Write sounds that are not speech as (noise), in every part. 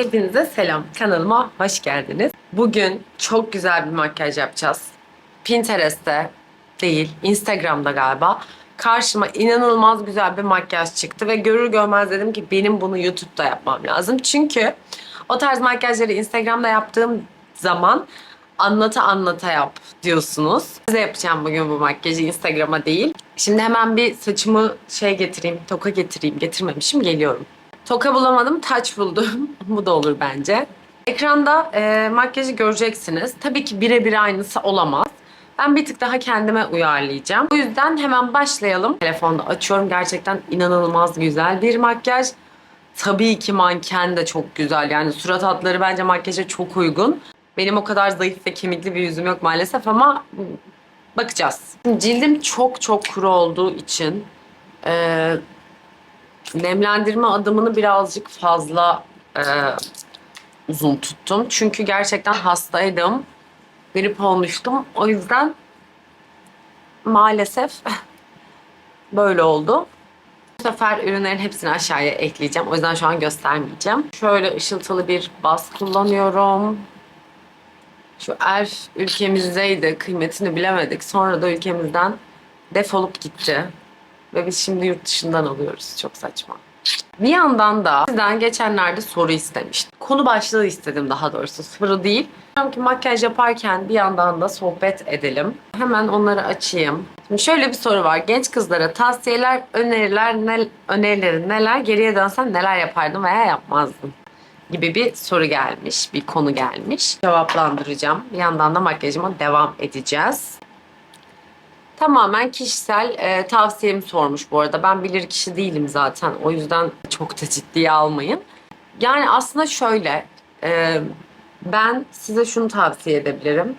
Hepinize selam. Kanalıma hoş geldiniz. Bugün çok güzel bir makyaj yapacağız. Pinterest'te değil, Instagram'da galiba. Karşıma inanılmaz güzel bir makyaj çıktı ve görür görmez dedim ki benim bunu YouTube'da yapmam lazım. Çünkü o tarz makyajları Instagram'da yaptığım zaman anlata anlata yap diyorsunuz. Size yapacağım bugün bu makyajı Instagram'a değil. Şimdi hemen bir saçımı şey getireyim, toka getireyim. Getirmemişim, geliyorum. Toka bulamadım, taç buldum. (laughs) Bu da olur bence. Ekranda e, makyajı göreceksiniz. Tabii ki birebir aynısı olamaz. Ben bir tık daha kendime uyarlayacağım. O yüzden hemen başlayalım. Telefonda açıyorum. Gerçekten inanılmaz güzel bir makyaj. Tabii ki manken de çok güzel. Yani surat hatları bence makyaja çok uygun. Benim o kadar zayıf ve kemikli bir yüzüm yok maalesef ama bakacağız. Cildim çok çok kuru olduğu için e, nemlendirme adımını birazcık fazla e, uzun tuttum. Çünkü gerçekten hastaydım. Grip olmuştum. O yüzden maalesef (laughs) böyle oldu. Bu sefer ürünlerin hepsini aşağıya ekleyeceğim. O yüzden şu an göstermeyeceğim. Şöyle ışıltılı bir baz kullanıyorum. Şu Elf ülkemizdeydi. Kıymetini bilemedik. Sonra da ülkemizden defolup gitti. Ve biz şimdi yurt dışından alıyoruz. Çok saçma. Bir yandan da sizden geçenlerde soru istemiştim. Konu başlığı istedim daha doğrusu. Soru değil. Diyorum ki makyaj yaparken bir yandan da sohbet edelim. Hemen onları açayım. Şimdi şöyle bir soru var. Genç kızlara tavsiyeler, öneriler, ne, önerilerin neler? Geriye dönsen neler yapardın veya yapmazdın? gibi bir soru gelmiş, bir konu gelmiş. Cevaplandıracağım. Bir yandan da makyajıma devam edeceğiz. Tamamen kişisel e, tavsiyemi sormuş bu arada. Ben bilir kişi değilim zaten. O yüzden çok da ciddiye almayın. Yani aslında şöyle, e, ben size şunu tavsiye edebilirim.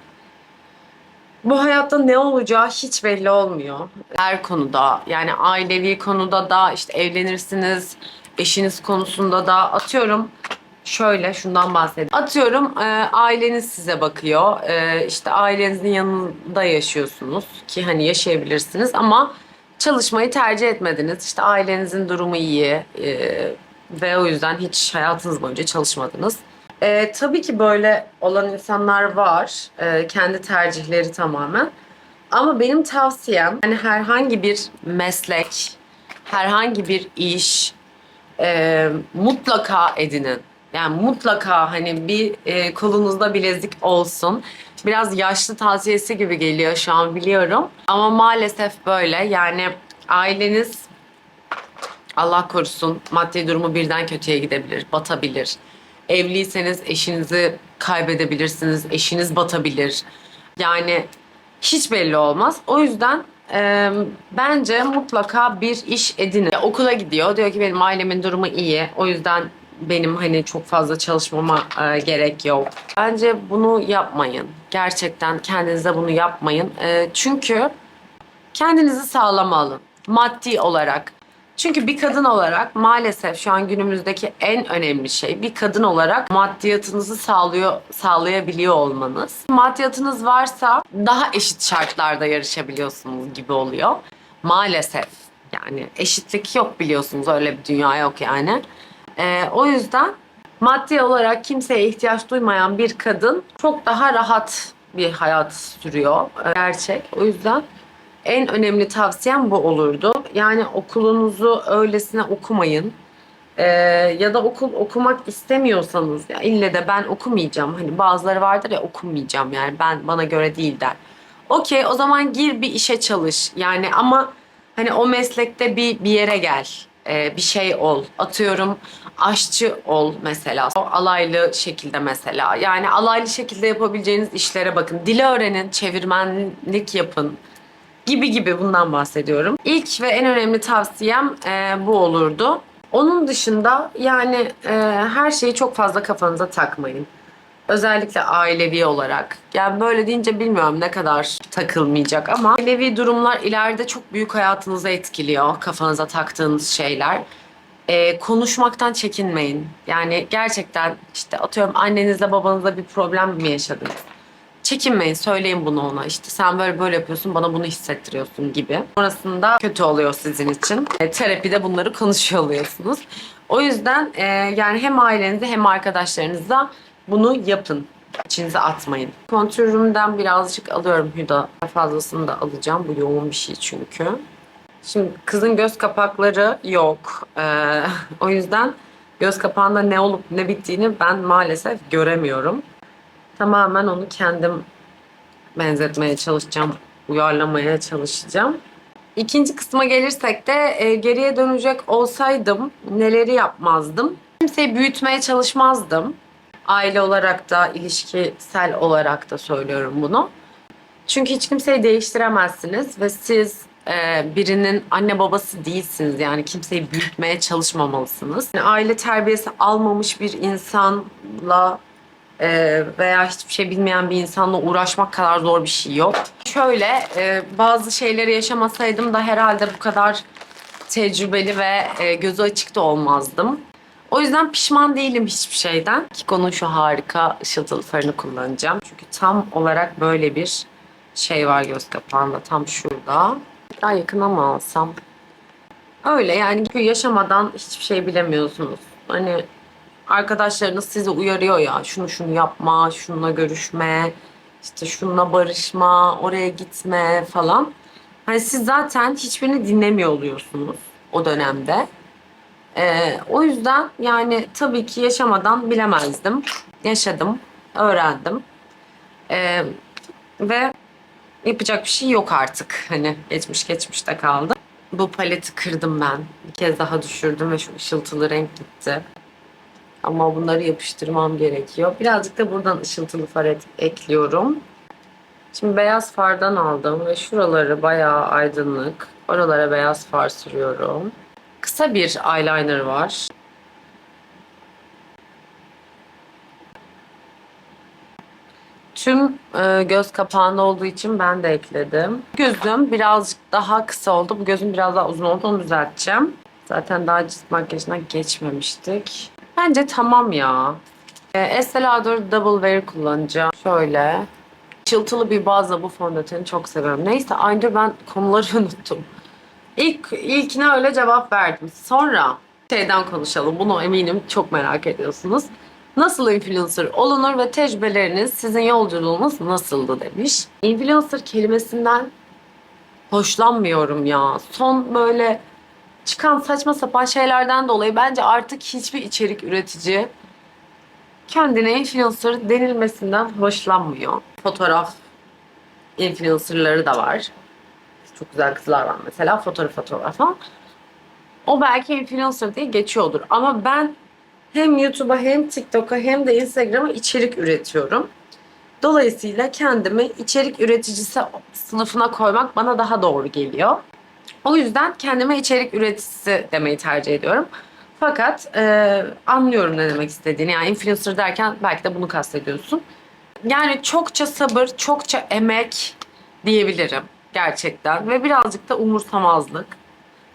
Bu hayatta ne olacağı hiç belli olmuyor. Her konuda yani ailevi konuda da işte evlenirsiniz, eşiniz konusunda da atıyorum şöyle şundan bahsedeyim. Atıyorum e, aileniz size bakıyor. E, işte ailenizin yanında yaşıyorsunuz ki hani yaşayabilirsiniz ama çalışmayı tercih etmediniz. İşte ailenizin durumu iyi e, ve o yüzden hiç hayatınız boyunca çalışmadınız. E, tabii ki böyle olan insanlar var. E, kendi tercihleri tamamen. Ama benim tavsiyem hani herhangi bir meslek, herhangi bir iş e, mutlaka edinin. Yani mutlaka hani bir e, kolunuzda bilezik olsun. Biraz yaşlı tavsiyesi gibi geliyor şu an biliyorum. Ama maalesef böyle. Yani aileniz Allah korusun maddi durumu birden kötüye gidebilir, batabilir. Evliyseniz eşinizi kaybedebilirsiniz, eşiniz batabilir. Yani hiç belli olmaz. O yüzden e, bence mutlaka bir iş edinin. Ya, okula gidiyor, diyor ki benim ailemin durumu iyi. O yüzden benim hani çok fazla çalışmama e, gerek yok. Bence bunu yapmayın. Gerçekten kendinize bunu yapmayın. E, çünkü kendinizi sağlam alın. Maddi olarak. Çünkü bir kadın olarak maalesef şu an günümüzdeki en önemli şey bir kadın olarak maddiyatınızı sağlıyor sağlayabiliyor olmanız. Maddiyatınız varsa daha eşit şartlarda yarışabiliyorsunuz gibi oluyor. Maalesef yani eşitlik yok biliyorsunuz öyle bir dünya yok yani. Ee, o yüzden maddi olarak kimseye ihtiyaç duymayan bir kadın çok daha rahat bir hayat sürüyor. Ee, Gerçek. O yüzden en önemli tavsiyem bu olurdu. Yani okulunuzu öylesine okumayın. Ee, ya da okul okumak istemiyorsanız ya ille de ben okumayacağım. Hani bazıları vardır ya okumayacağım yani ben bana göre değil der. Okey o zaman gir bir işe çalış. Yani ama hani o meslekte bir bir yere gel. Ee, bir şey ol. Atıyorum aşçı ol mesela. O alaylı şekilde mesela. Yani alaylı şekilde yapabileceğiniz işlere bakın. Dili öğrenin, çevirmenlik yapın gibi gibi bundan bahsediyorum. İlk ve en önemli tavsiyem e, bu olurdu. Onun dışında yani e, her şeyi çok fazla kafanıza takmayın. Özellikle ailevi olarak. Yani böyle deyince bilmiyorum ne kadar takılmayacak ama ailevi durumlar ileride çok büyük hayatınızı etkiliyor. Kafanıza taktığınız şeyler. E, konuşmaktan çekinmeyin. Yani gerçekten işte atıyorum annenizle babanızla bir problem mi yaşadınız? çekinmeyin söyleyin bunu ona işte sen böyle böyle yapıyorsun bana bunu hissettiriyorsun gibi. Sonrasında kötü oluyor sizin için. E, terapide bunları konuşuyor oluyorsunuz. O yüzden e, yani hem ailenize hem arkadaşlarınıza bunu yapın. İçinize atmayın. Kontürümden birazcık alıyorum Hüda. Fazlasını da alacağım. Bu yoğun bir şey çünkü. Şimdi kızın göz kapakları yok. Ee, (laughs) o yüzden göz kapağında ne olup ne bittiğini ben maalesef göremiyorum. Tamamen onu kendim benzetmeye çalışacağım, uyarlamaya çalışacağım. İkinci kısma gelirsek de e, geriye dönecek olsaydım neleri yapmazdım? Kimseyi büyütmeye çalışmazdım. Aile olarak da, ilişkisel olarak da söylüyorum bunu. Çünkü hiç kimseyi değiştiremezsiniz ve siz e, birinin anne babası değilsiniz. Yani kimseyi büyütmeye çalışmamalısınız. Yani aile terbiyesi almamış bir insanla e, veya hiçbir şey bilmeyen bir insanla uğraşmak kadar zor bir şey yok. Şöyle e, bazı şeyleri yaşamasaydım da herhalde bu kadar tecrübeli ve e, gözü açık da olmazdım. O yüzden pişman değilim hiçbir şeyden. Kiko'nun şu harika ışıltılı farını kullanacağım. Çünkü tam olarak böyle bir şey var göz kapağında. Tam şurada. Daha yakına mı alsam? Öyle yani yaşamadan hiçbir şey bilemiyorsunuz. Hani arkadaşlarınız sizi uyarıyor ya şunu şunu yapma, şununla görüşme, işte şununla barışma, oraya gitme falan. Hani siz zaten hiçbirini dinlemiyor oluyorsunuz o dönemde. Ee, o yüzden yani tabii ki yaşamadan bilemezdim. Yaşadım, öğrendim. Ee, ve yapacak bir şey yok artık. Hani geçmiş geçmişte kaldı. Bu paleti kırdım ben. Bir kez daha düşürdüm ve şu ışıltılı renk gitti. Ama bunları yapıştırmam gerekiyor. Birazcık da buradan ışıltılı far ekliyorum. Şimdi beyaz fardan aldım ve şuraları bayağı aydınlık. Oralara beyaz far sürüyorum. Kısa bir eyeliner var. Tüm e, göz kapağında olduğu için ben de ekledim. Gözüm birazcık daha kısa oldu. Bu gözüm biraz daha uzun oldu. Onu düzelteceğim. Zaten daha cilt makyajına geçmemiştik. Bence tamam ya. E, Estee Lauder Double Wear kullanacağım. Şöyle. Çıltılı bir bazla bu fondöteni çok seviyorum. Neyse aynı ben konuları (laughs) unuttum. İlk, ilkine öyle cevap verdim. Sonra şeyden konuşalım. Bunu eminim çok merak ediyorsunuz. Nasıl influencer olunur ve tecrübeleriniz, sizin yolculuğunuz nasıldı demiş. Influencer kelimesinden hoşlanmıyorum ya. Son böyle çıkan saçma sapan şeylerden dolayı bence artık hiçbir içerik üretici kendine influencer denilmesinden hoşlanmıyor. Fotoğraf influencerları da var. Çok güzel kızlar var mesela fotoğraf fotoğrafa. O belki influencer diye geçiyordur. Ama ben hem YouTube'a hem TikTok'a hem de Instagram'a içerik üretiyorum. Dolayısıyla kendimi içerik üreticisi sınıfına koymak bana daha doğru geliyor. O yüzden kendime içerik üreticisi demeyi tercih ediyorum. Fakat e, anlıyorum ne demek istediğini. Yani influencer derken belki de bunu kastediyorsun. Yani çokça sabır, çokça emek diyebilirim gerçekten. Ve birazcık da umursamazlık.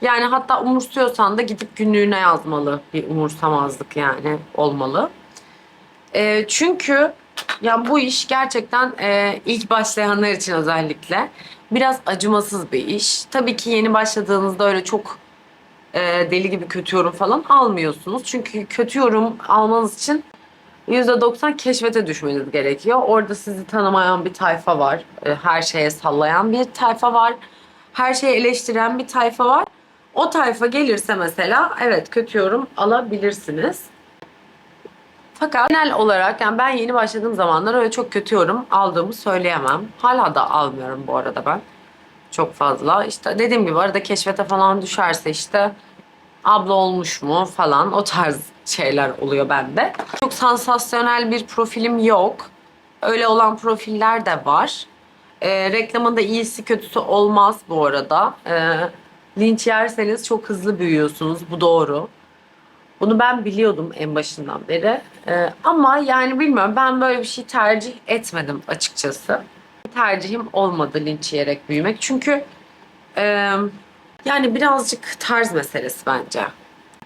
Yani hatta umursuyorsan da gidip günlüğüne yazmalı bir umursamazlık yani olmalı. E, çünkü ya bu iş gerçekten e, ilk başlayanlar için özellikle biraz acımasız bir iş. Tabii ki yeni başladığınızda öyle çok e, deli gibi kötü yorum falan almıyorsunuz. Çünkü kötü yorum almanız için %90 keşfete düşmeniz gerekiyor. Orada sizi tanımayan bir tayfa var. E, Her şeye sallayan bir tayfa var. Her şeyi eleştiren bir tayfa var. O tayfa gelirse mesela evet kötü yorum alabilirsiniz. Fakat genel olarak yani ben yeni başladığım zamanlar öyle çok kötü yorum aldığımı söyleyemem. Hala da almıyorum bu arada ben. Çok fazla. İşte dediğim gibi arada keşfete falan düşerse işte abla olmuş mu falan o tarz şeyler oluyor bende. Çok sansasyonel bir profilim yok. Öyle olan profiller de var. E, reklamında iyisi kötüsü olmaz bu arada. E, linç yerseniz çok hızlı büyüyorsunuz. Bu doğru. Bunu ben biliyordum en başından beri. E, ama yani bilmiyorum ben böyle bir şey tercih etmedim açıkçası. Tercihim olmadı linç yiyerek büyümek. Çünkü e, yani birazcık tarz meselesi bence.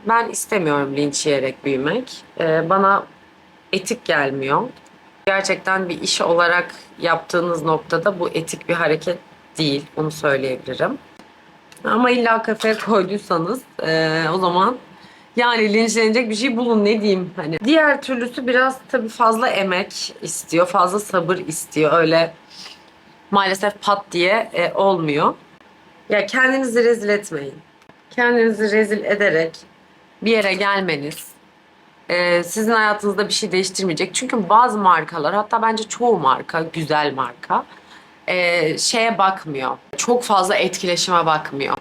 Ben istemiyorum linç yiyerek büyümek. E, bana etik gelmiyor. Gerçekten bir iş olarak yaptığınız noktada bu etik bir hareket değil. Onu söyleyebilirim. Ama illa kafaya koyduysanız eee, o zaman yani linçlenecek bir şey bulun ne diyeyim hani. Diğer türlüsü biraz tabii fazla emek istiyor, fazla sabır istiyor. Öyle maalesef pat diye e, olmuyor. Ya kendinizi rezil etmeyin. Kendinizi rezil ederek bir yere gelmeniz e, sizin hayatınızda bir şey değiştirmeyecek. Çünkü bazı markalar hatta bence çoğu marka, güzel marka e, şeye bakmıyor. Çok fazla etkileşime bakmıyor.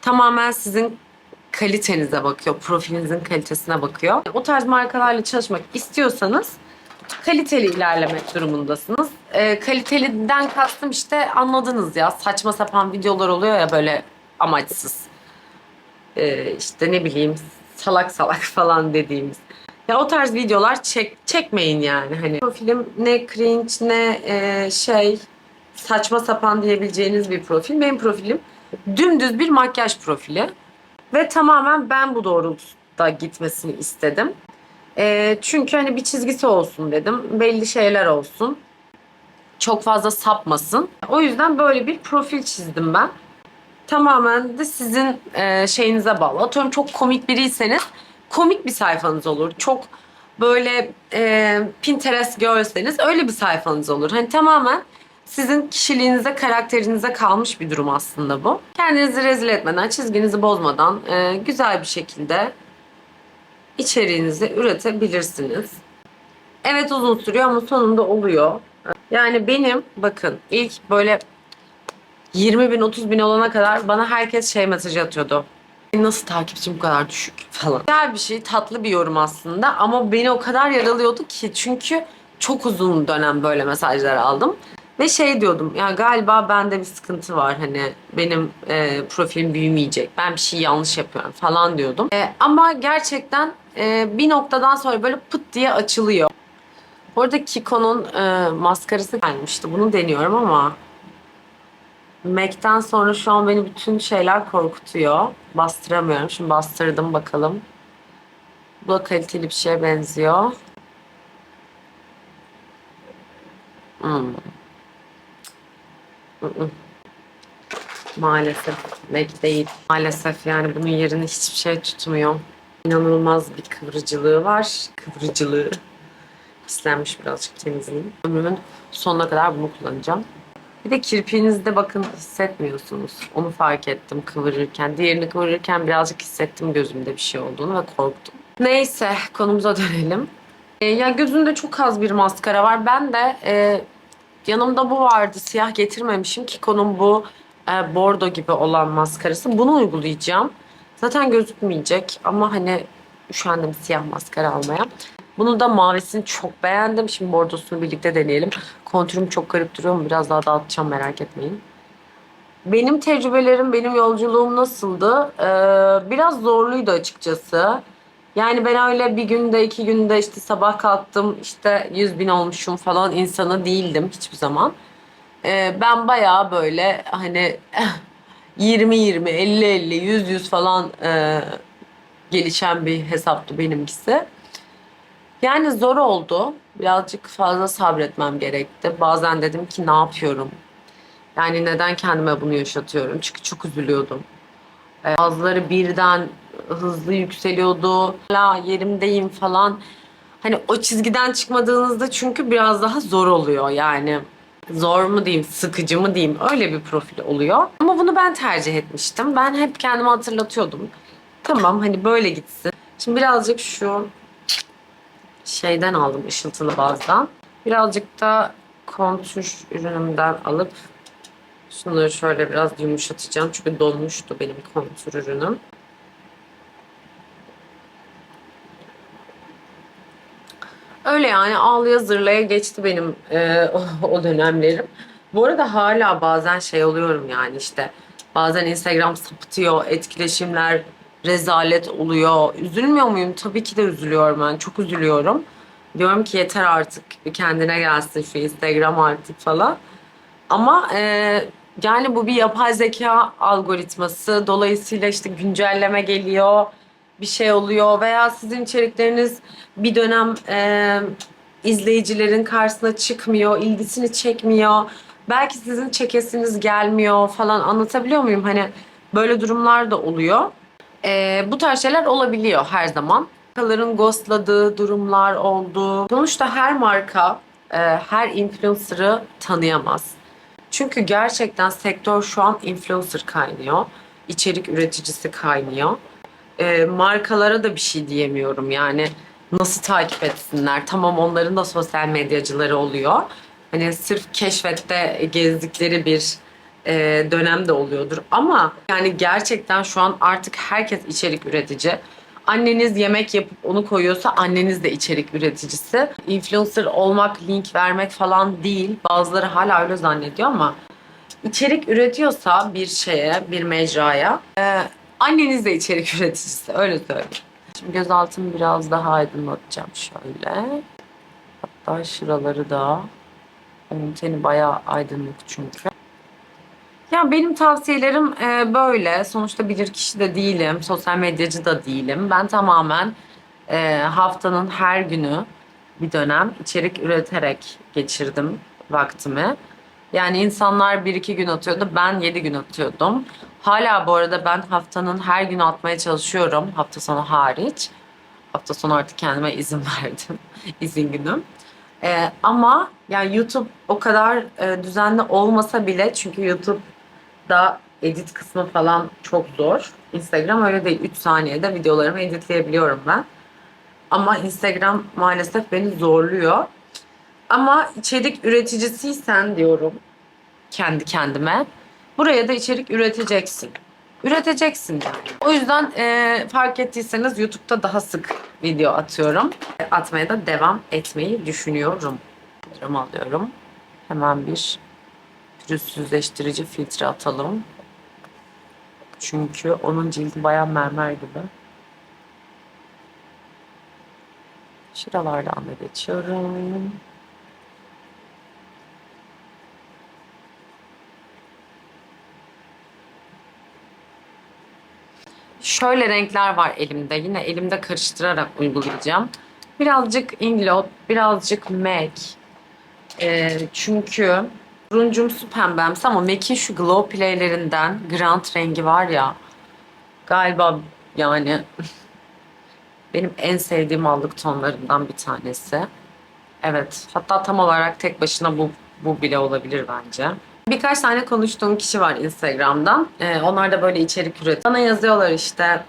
Tamamen sizin kalitenize bakıyor, profilinizin kalitesine bakıyor. O tarz markalarla çalışmak istiyorsanız kaliteli ilerlemek durumundasınız. E, kaliteliden kastım işte anladınız ya saçma sapan videolar oluyor ya böyle amaçsız. E, işte ne bileyim salak salak (laughs) falan dediğimiz. Ya o tarz videolar çek, çekmeyin yani. Hani profilim ne cringe ne e, şey saçma sapan diyebileceğiniz bir profil. Benim profilim dümdüz bir makyaj profili. Ve tamamen ben bu doğrultuda gitmesini istedim. E, çünkü hani bir çizgisi olsun dedim. Belli şeyler olsun. Çok fazla sapmasın. O yüzden böyle bir profil çizdim ben. Tamamen de sizin e, şeyinize bağlı. Atıyorum çok komik biriyseniz komik bir sayfanız olur. Çok böyle e, Pinterest görseniz öyle bir sayfanız olur. Hani tamamen sizin kişiliğinize, karakterinize kalmış bir durum aslında bu. Kendinizi rezil etmeden, çizginizi bozmadan e, güzel bir şekilde içeriğinizi üretebilirsiniz. Evet uzun sürüyor ama sonunda oluyor. Yani benim bakın ilk böyle 20 bin 30 bin olana kadar bana herkes şey mesajı atıyordu. Nasıl takipçim bu kadar düşük falan. Güzel bir şey tatlı bir yorum aslında ama beni o kadar yaralıyordu ki çünkü çok uzun dönem böyle mesajlar aldım. Ve şey diyordum ya galiba bende bir sıkıntı var hani benim e, profilim büyümeyecek ben bir şey yanlış yapıyorum falan diyordum. E, ama gerçekten e, bir noktadan sonra böyle pıt diye açılıyor. Bu arada Kiko'nun e, maskarası gelmişti bunu deniyorum ama Mac'ten sonra şu an beni bütün şeyler korkutuyor. Bastıramıyorum. Şimdi bastırdım bakalım. Bu da kaliteli bir şeye benziyor. Hmm. Maalesef Mac değil. Maalesef yani bunun yerini hiçbir şey tutmuyor. İnanılmaz bir kıvırıcılığı var. Kıvırıcılığı. Pislenmiş birazcık temizleyeyim. Ömrümün sonuna kadar bunu kullanacağım. Bir de kirpiğinizde bakın hissetmiyorsunuz. Onu fark ettim kıvırırken. Diğerini kıvırırken birazcık hissettim gözümde bir şey olduğunu ve korktum. Neyse konumuza dönelim. E, ya gözümde çok az bir maskara var. Ben de e, yanımda bu vardı. Siyah getirmemişim. Kiko'nun bu e, bordo gibi olan maskarası. Bunu uygulayacağım. Zaten gözükmeyecek ama hani üşendim siyah maskara almaya. Bunu da mavisini çok beğendim. Şimdi bordosunu birlikte deneyelim. Kontürüm çok garip duruyor? Biraz daha dağıtacağım merak etmeyin. Benim tecrübelerim, benim yolculuğum nasıldı? Ee, biraz zorluydu açıkçası. Yani ben öyle bir günde, iki günde işte sabah kalktım işte 100 bin olmuşum falan insanı değildim hiçbir zaman. Ee, ben bayağı böyle hani 20-20, 50-50, 100-100 falan e, gelişen bir hesaptı benimkisi. Yani zor oldu. Birazcık fazla sabretmem gerekti. Bazen dedim ki ne yapıyorum? Yani neden kendime bunu yaşatıyorum? Çünkü çok üzülüyordum. Ee, Bazıları birden hızlı yükseliyordu. Hala yerimdeyim falan. Hani o çizgiden çıkmadığınızda çünkü biraz daha zor oluyor yani. Zor mu diyeyim, sıkıcı mı diyeyim öyle bir profil oluyor. Ama bunu ben tercih etmiştim. Ben hep kendime hatırlatıyordum. Tamam hani böyle gitsin. Şimdi birazcık şu şeyden aldım ışıltılı bazdan. Birazcık da kontür ürünümden alıp şunları şöyle biraz yumuşatacağım. Çünkü donmuştu benim kontür ürünüm. Öyle yani ağlıya zırlaya geçti benim e, o, dönemlerim. Bu arada hala bazen şey oluyorum yani işte bazen Instagram sapıtıyor, etkileşimler rezalet oluyor. Üzülmüyor muyum? Tabii ki de üzülüyorum ben. Çok üzülüyorum. Diyorum ki yeter artık kendine gelsin şu Instagram artık falan. Ama e, yani bu bir yapay zeka algoritması. Dolayısıyla işte güncelleme geliyor. Bir şey oluyor veya sizin içerikleriniz bir dönem e, izleyicilerin karşısına çıkmıyor, ilgisini çekmiyor. Belki sizin çekesiniz gelmiyor falan anlatabiliyor muyum? Hani böyle durumlar da oluyor. Ee, bu tarz şeyler olabiliyor her zaman. Markaların ghostladığı durumlar oldu. Sonuçta her marka e, her influencer'ı tanıyamaz. Çünkü gerçekten sektör şu an influencer kaynıyor. İçerik üreticisi kaynıyor. E, markalara da bir şey diyemiyorum yani. Nasıl takip etsinler? Tamam onların da sosyal medyacıları oluyor. Hani sırf keşfette gezdikleri bir e, dönem de oluyordur. Ama yani gerçekten şu an artık herkes içerik üretici. Anneniz yemek yapıp onu koyuyorsa anneniz de içerik üreticisi. Influencer olmak, link vermek falan değil. Bazıları hala öyle zannediyor ama içerik üretiyorsa bir şeye, bir mecraya e, anneniz de içerik üreticisi. Öyle söyleyeyim. Şimdi gözaltımı biraz daha aydınlatacağım şöyle. Hatta şuraları da. Onun teni bayağı aydınlık çünkü. Ya benim tavsiyelerim e, böyle. Sonuçta bilir kişi de değilim, sosyal medyacı da değilim. Ben tamamen e, haftanın her günü bir dönem içerik üreterek geçirdim vaktimi. Yani insanlar bir iki gün atıyordu, ben yedi gün atıyordum. Hala bu arada ben haftanın her günü atmaya çalışıyorum, hafta sonu hariç. Hafta sonu artık kendime izin (laughs) verdim, izin günüm. Ee, ama yani YouTube o kadar e, düzenli olmasa bile çünkü YouTube'da edit kısmı falan çok zor. Instagram öyle değil. 3 saniyede videolarımı editleyebiliyorum ben. Ama Instagram maalesef beni zorluyor. Ama içerik üreticisiysen diyorum kendi kendime. Buraya da içerik üreteceksin. Üreteceksin yani. O yüzden e, fark ettiyseniz YouTube'da daha sık video atıyorum. Atmaya da devam etmeyi düşünüyorum. Filtremi alıyorum. Hemen bir pürüzsüzleştirici filtre atalım. Çünkü onun cildi bayağı mermer gibi. Şuralardan da geçiyorum. Şöyle renkler var elimde. Yine elimde karıştırarak uygulayacağım. Birazcık Inglot, birazcık MAC. Ee, çünkü turuncumsu pembemsi ama MAC'in şu Glow Play'lerinden Grand rengi var ya. Galiba yani (laughs) benim en sevdiğim allık tonlarından bir tanesi. Evet. Hatta tam olarak tek başına bu bu bile olabilir bence. Birkaç tane konuştuğum kişi var Instagram'dan. Ee, onlar da böyle içerik üretiyor. Bana yazıyorlar işte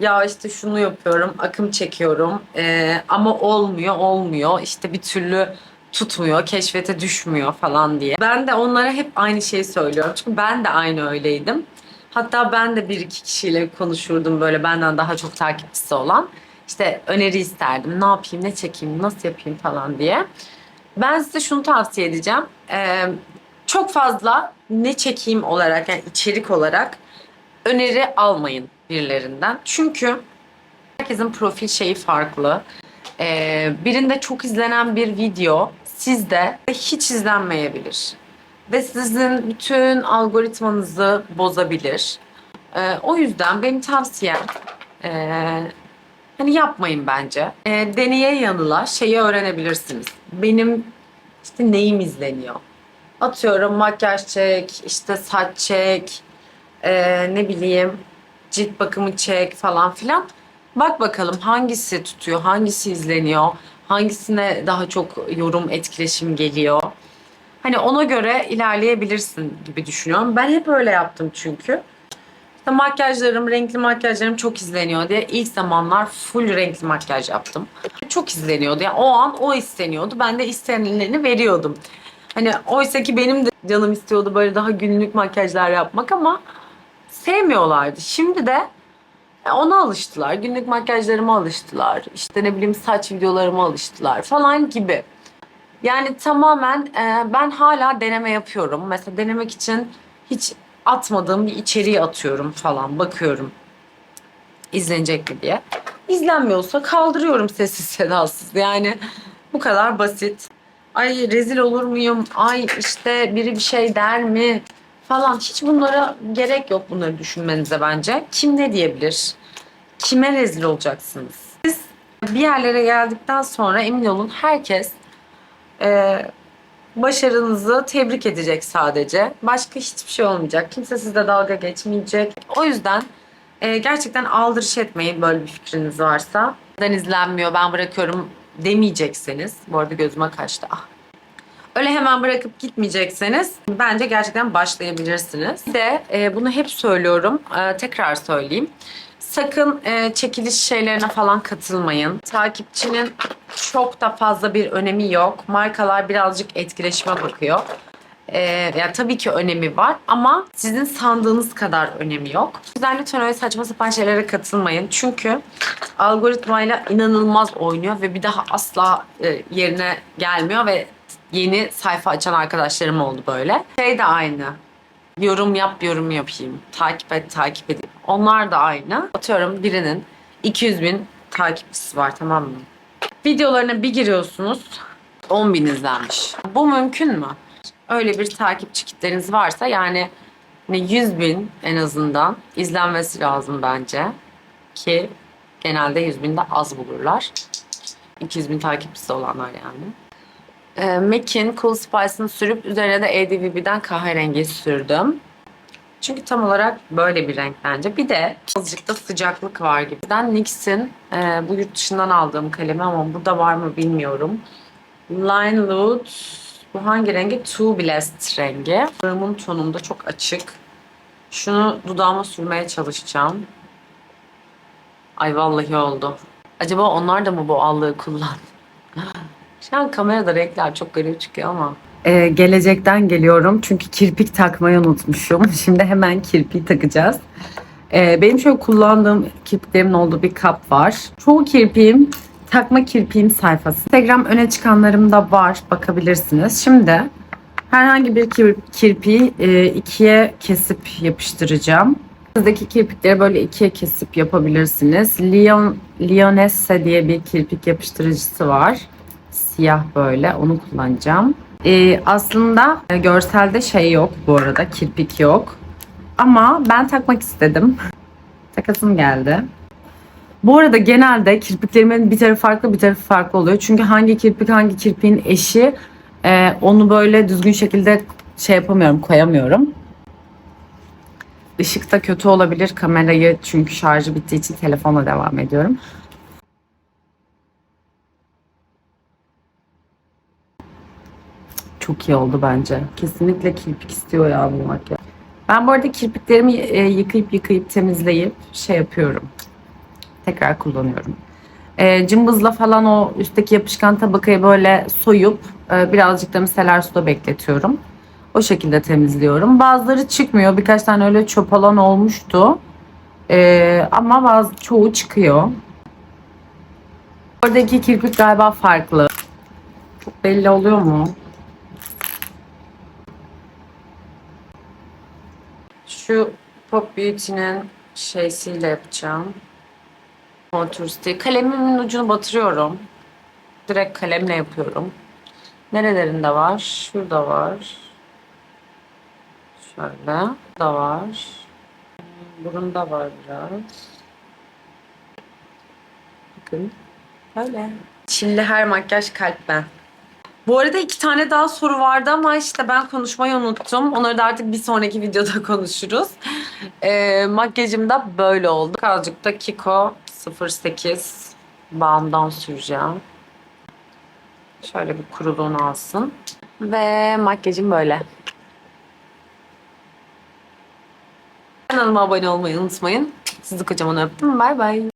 ya işte şunu yapıyorum, akım çekiyorum ee, ama olmuyor, olmuyor. İşte bir türlü tutmuyor, keşfete düşmüyor falan diye. Ben de onlara hep aynı şeyi söylüyorum. Çünkü ben de aynı öyleydim. Hatta ben de bir iki kişiyle konuşurdum böyle benden daha çok takipçisi olan. İşte öneri isterdim. Ne yapayım, ne çekeyim, nasıl yapayım falan diye. Ben size şunu tavsiye edeceğim. Ee, çok fazla ne çekeyim olarak yani içerik olarak öneri almayın birilerinden. Çünkü herkesin profil şeyi farklı. Ee, birinde çok izlenen bir video sizde hiç izlenmeyebilir. Ve sizin bütün algoritmanızı bozabilir. Ee, o yüzden benim tavsiyem ee, hani yapmayın bence. Ee, deneye yanıla şeyi öğrenebilirsiniz. Benim işte neyim izleniyor? Atıyorum makyaj çek, işte saç çek, ee, ne bileyim cilt bakımı çek falan filan. Bak bakalım hangisi tutuyor, hangisi izleniyor, hangisine daha çok yorum, etkileşim geliyor. Hani ona göre ilerleyebilirsin gibi düşünüyorum. Ben hep öyle yaptım çünkü. İşte makyajlarım, renkli makyajlarım çok izleniyor diye ilk zamanlar full renkli makyaj yaptım. Çok izleniyordu. Yani o an o isteniyordu. Ben de istenileni veriyordum. Hani oysa ki benim de canım istiyordu böyle daha günlük makyajlar yapmak ama sevmiyorlardı. Şimdi de ona alıştılar. Günlük makyajlarıma alıştılar. İşte ne bileyim saç videolarıma alıştılar falan gibi. Yani tamamen e, ben hala deneme yapıyorum. Mesela denemek için hiç atmadığım bir içeriği atıyorum falan. Bakıyorum izlenecek mi diye. İzlenmiyorsa kaldırıyorum sessiz sedasız. Yani bu kadar basit. Ay rezil olur muyum? Ay işte biri bir şey der mi? Falan. Hiç bunlara gerek yok bunları düşünmenize bence. Kim ne diyebilir? Kime rezil olacaksınız? Siz bir yerlere geldikten sonra emin olun herkes e, başarınızı tebrik edecek sadece. Başka hiçbir şey olmayacak. Kimse sizle dalga geçmeyecek. O yüzden e, gerçekten aldırış etmeyin böyle bir fikriniz varsa. Neden izlenmiyor ben bırakıyorum demeyecekseniz. Bu arada gözüme kaçtı. Ah. Öyle hemen bırakıp gitmeyecekseniz bence gerçekten başlayabilirsiniz. Bir de e, bunu hep söylüyorum. E, tekrar söyleyeyim. Sakın e, çekiliş şeylerine falan katılmayın. Takipçinin çok da fazla bir önemi yok. Markalar birazcık etkileşime bakıyor. Ee, yani tabii ki önemi var ama sizin sandığınız kadar önemi yok. O yüzden lütfen öyle saçma sapan şeylere katılmayın. Çünkü algoritmayla inanılmaz oynuyor ve bir daha asla e, yerine gelmiyor ve yeni sayfa açan arkadaşlarım oldu böyle. Şey de aynı. Yorum yap, yorum yapayım. Takip et, takip edeyim. Onlar da aynı. Atıyorum birinin 200 bin takipçisi var tamam mı? Videolarına bir giriyorsunuz 10 bin izlenmiş. Bu mümkün mü? Öyle bir takipçi kitleniz varsa yani hani 100 bin en azından izlenmesi lazım bence. Ki genelde 100 bin de az bulurlar. 200 bin takipçisi olanlar yani. Ee, MAC'in Cool Spice'ını sürüp üzerine de ADVB'den kahverengi sürdüm. Çünkü tam olarak böyle bir renk bence. Bir de azıcık da sıcaklık var gibi. Ben NYX'in e, bu yurt dışından aldığım kalemi ama burada var mı bilmiyorum. Line Loot bu hangi rengi? Too Blessed rengi. Fırımın tonunda çok açık. Şunu dudağıma sürmeye çalışacağım. Ay vallahi oldu. Acaba onlar da mı bu allığı kullandı? (laughs) Şu an kamerada renkler çok garip çıkıyor ama. Ee, gelecekten geliyorum çünkü kirpik takmayı unutmuşum. (laughs) Şimdi hemen kirpiği takacağız. Ee, benim şöyle kullandığım kirpiklerimin olduğu bir kap var. Çoğu kirpiğim takma kirpiğim sayfası. Instagram öne çıkanlarımda var bakabilirsiniz. Şimdi herhangi bir kir- kirpiği e, ikiye kesip yapıştıracağım. Sizdeki kirpikleri böyle ikiye kesip yapabilirsiniz. Lion, Lionesse diye bir kirpik yapıştırıcısı var. Siyah böyle onu kullanacağım. Ee, aslında e, görselde şey yok bu arada kirpik yok. Ama ben takmak istedim. (laughs) Takasım geldi. Bu arada genelde kirpiklerimin bir tarafı farklı bir tarafı farklı oluyor. Çünkü hangi kirpik hangi kirpiğin eşi e, onu böyle düzgün şekilde şey yapamıyorum koyamıyorum. Işık da kötü olabilir kamerayı çünkü şarjı bittiği için telefonla devam ediyorum. Çok iyi oldu bence. Kesinlikle kirpik istiyor ya bu makyaj. Ben bu arada kirpiklerimi e, yıkayıp yıkayıp temizleyip şey yapıyorum. Tekrar kullanıyorum. E, cımbızla falan o üstteki yapışkan tabakayı böyle soyup e, birazcık da miseler suda bekletiyorum. O şekilde temizliyorum. Bazıları çıkmıyor. Birkaç tane öyle çöp alan olmuştu. E, ama bazı çoğu çıkıyor. Oradaki kirpik galiba farklı. Çok belli oluyor mu? Şu Pop Beauty'nin şeysiyle yapacağım. Contour stick. Kalemimin ucunu batırıyorum. Direkt kalemle yapıyorum. Nerelerinde var? Şurada var. Şöyle. Da var. Burunda var biraz. Bakın. Böyle. Çilli her makyaj kalp ben. Bu arada iki tane daha soru vardı ama işte ben konuşmayı unuttum. Onları da artık bir sonraki videoda (laughs) konuşuruz. Ee, makyajım da böyle oldu. Birazcık da Kiko 08 bağımdan süreceğim. Şöyle bir kuruluğunu alsın. Ve makyajım böyle. Kanalıma abone olmayı unutmayın. Sizi kocaman öptüm. Bay bay.